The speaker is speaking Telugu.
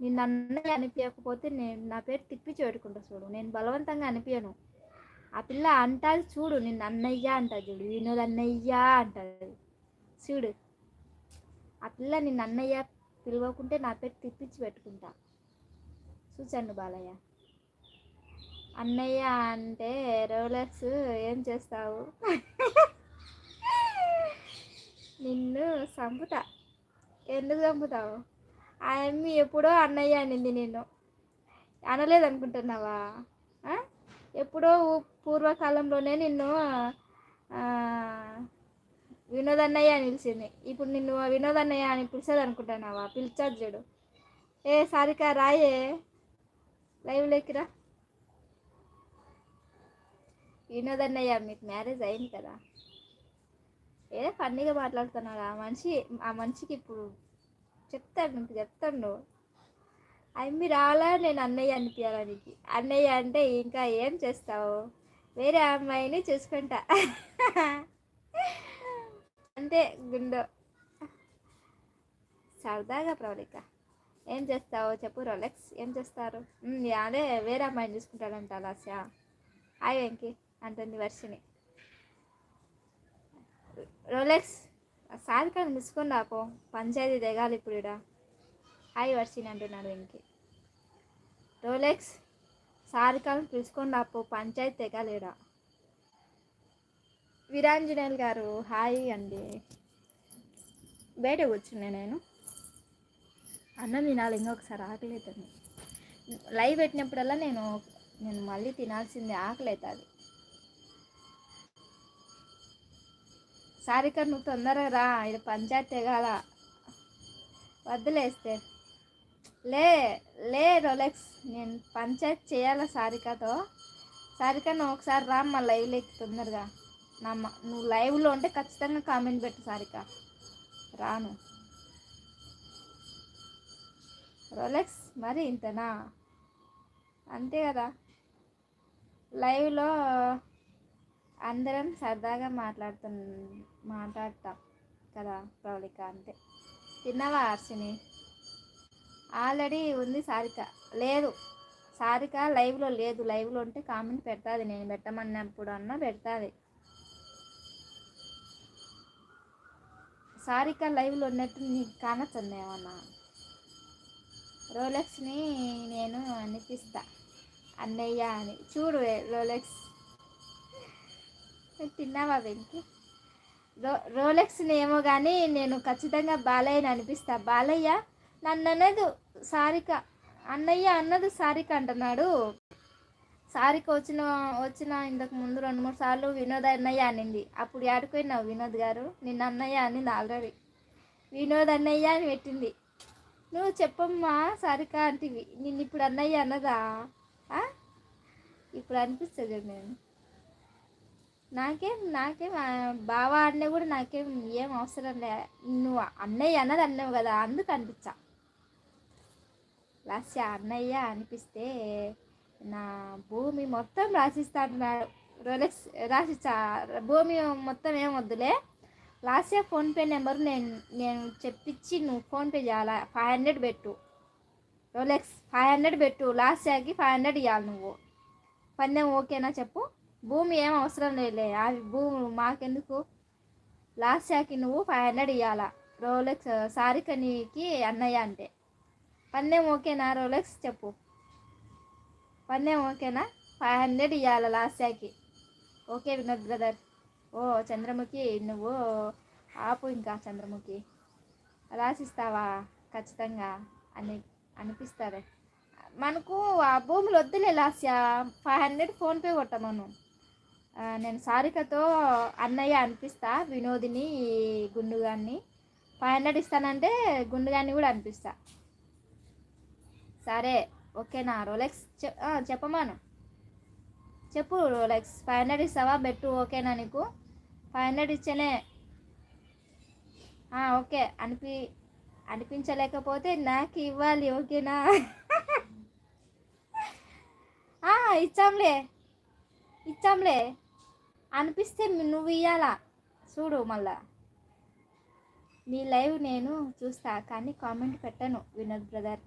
నిన్ను అన్నయ్య అనిపించకపోతే నేను నా పేరు తిప్పించి పెట్టుకుంటా చూడు. నేను బలవంతంగా అనిపించను ఆ పిల్ల అంటాది చూడు నిన్ను అన్నయ్య అంటుంది చూడు. వినోద్ అన్నయ్య అంటది. చూడు. ఆ పిల్ల నిన్ను అన్నయ్య పిలవకుంటే నా పేరు తిప్పించి పెట్టుకుంటా. చూచండి బాలయ్య. అన్నయ్య అంటే రోలర్స్ ఏం చేస్తావు? నిన్ను చంపుతా. ఎందుకు చంపుతావు? ఆ ఎప్పుడో అన్నయ్య అనింది నేను అనలేదు అనుకుంటున్నావా ఎప్పుడో పూర్వకాలంలోనే నిన్ను ఆ, వినోద్ అన్నయ్య అని పిలిచింది. ఇప్పుడు నిన్ను వినోద్ అన్నయ్య అని పిలిచేది అనుకుంటున్నావా పిలిచారు చూడు. ఏ సారిక రాయే. లైవ్లోకి రా. వినోద్ అన్నయ్య మీకు మ్యారేజ్ అయింది కదా? ఏదో ఫన్నీగా మాట్లాడుతున్నాడు ఆ మనిషి ఆ మనిషికి ఇప్పుడు చెప్తాడు నీకు చెప్తాడు అమ్మి రావాలా నేను అన్నయ్య అనిపించాలనికి. అన్నయ్య అంటే ఇంకా ఏం చేస్తావు? వేరే అమ్మాయిని చూసుకుంటా. అంతే గుండో. సరదాగా ప్రవళిక. ఏం చేస్తావు? చెప్పు రోలెక్స్ ఏం చేస్తారు? అదే వేరే అమ్మాయిని చూసుకుంటాడంట లాస్యా. హాయ్ వెంకి అంటుంది వర్షిని రోలెక్స్ సారికాని మిస్కొని రాపో పంచాయతీ దిగాలి ఇప్పుడు ఈడ. హాయ్ వర్షిని అంటున్నాడు వెంకి. రోలెక్స్ సారికాలను పిలుచుకొని రాపో పంచాయతీ దిగాలి ఈడ. వీరాంజనేయులు గారు హాయ్ అండి. బయట కూర్చున్నా నేను. అన్నం తినాలి ఇంకొకసారి ఆకలి అవుతుంది లైవ్ పెట్టినప్పుడల్లా నేను నేను మళ్ళీ తినాల్సిందే ఆకలి అవుతుంది సారిక నువ్వు తొందరగా రా. ఇది పంచాయతీ తెగాల వద్దులేస్తే లే లే రొలెక్స్. నేను పంచాయత్ చేయాలా సారికతో సారిక నువ్వు ఒకసారి రా మా లైవ్లోకి తొందరగా. నా నువ్వు లైవ్లో ఉంటే ఖచ్చితంగా కామెంట్ పెట్టు సారిక రాను. రొలెక్స్ మరి ఇంతనా? అంతే కదా. లైవ్లో అందరం సరదాగా మాట్లాడుతు మాట్లాడతాం కదా ప్రవళిక అంతే తిన్నావా హర్షిని? ఆల్రెడీ ఉంది సారిక. లేదు. సారిక లైవ్లో లేదు. లైవ్లో ఉంటే కామెంట్ పెడతాది. నేను పెట్టమన్నప్పుడు అన్నా పెడతాది. సారిక లైవ్లో ఉన్నట్టు నీకు కానొచ్చిందేమన్నా రోలెక్స్ని నేను అనిపిస్తా. అన్నయ్య అని. చూడు రోలెక్స్ తిన్నావా వెంకి? రో రోలెక్స్ని ఏమో కానీ నేను ఖచ్చితంగా బాలయ్యని అనిపిస్తా. బాలయ్య నన్ను అనదు సారిక. అన్నయ్య అన్నది సారిక అంటున్నాడు. సారిక వచ్చిన వచ్చిన ఇంతకు ముందు రెండు మూడు సార్లు వినోద్ అన్నయ్య అనింది. అప్పుడు ఆడుకున్నావు వినోద్ గారు? నిన్న అన్నయ్య అనింది ఆల్రెడీ. వినోద్ అన్నయ్య అని పెట్టింది. నువ్వు చెప్పమ్మా సారిక అంటివి. నిన్ను ఇప్పుడు అన్నయ్య అన్నదా? ఇప్పుడు అనిపిస్తుంది నేను. నాకేం నాకేం బావ అన్న కూడా నాకేం ఏం అవసరం లే. నువ్వు అన్నయ్య అన్నది అన్నావు కదా అందుకు అనిపించా. రాసి అన్నయ్య అనిపిస్తే నా భూమి మొత్తం రాసిస్తా రోలెక్స్ రాసిచ్చా. భూమి మొత్తం ఏం వద్దులే. లాస్య ఫోన్పే నెంబర్ నేను నేను చెప్పించి నువ్వు ఫోన్పే చేయాలా? ఫైవ్ హండ్రెడ్ పెట్టు. రోలెక్స్ ఫైవ్ హండ్రెడ్ పెట్టు. లాస్యాకి ఫైవ్ హండ్రెడ్ ఇవ్వాలి నువ్వు. పందెం ఓకేనా చెప్పు. భూమి ఏం అవసరం లేదులే. అవి భూమి మాకెందుకు? లాస్ట్ లాస్యాకి నువ్వు ఫైవ్ హండ్రెడ్ ఇవ్వాలా రోలెక్స్ సారిక నీకి అన్నయ్య అంటే. పన్నేం ఓకేనా? రోలెక్స్ చెప్పు. పన్నేం ఓకేనా? ఫైవ్ హండ్రెడ్ ఇవ్వాలా లాస్ట్ శాఖకి? Okay Vinod brother. ఓ చంద్రముఖి నువ్వు ఆపు ఇంకా చంద్రముఖి. రాసిస్తావా? ఖచ్చితంగా అని అనిపిస్తారే. మనకు ఆ భూములు వద్దులే లాస్యా ఫైవ్ హండ్రెడ్ ఫోన్పే కొట్టమను. నేను సారికతో అన్నయ్య అనిపిస్తా వినోదిని గుండుగాన్ని. ఫైవ్ హండ్రెడ్ ఇస్తానంటే గుండుగాన్ని కూడా అనిపిస్తా. సరే ఓకేనా? రోలెక్స్ చెప్పమాను. చెప్పు రోలెక్స్. ఫైవ్ హండ్రెడ్ ఇస్తావా? బెట్టు ఓకేనా నీకు? ఫైవ్ హండ్రెడ్ ఇచ్చేనే. ఓకే. అనిపి అనిపించలేకపోతే నాకు ఇవ్వాలి ఓకేనా? ఇచ్చాంలే. ఇచ్చాంలే. అనిపిస్తే నువ్వు ఇయ్యాలా? చూడు మళ్ళా. నీ లైవ్ నేను చూస్తా కానీ కామెంట్ పెట్టను వినోద్ బ్రదర్.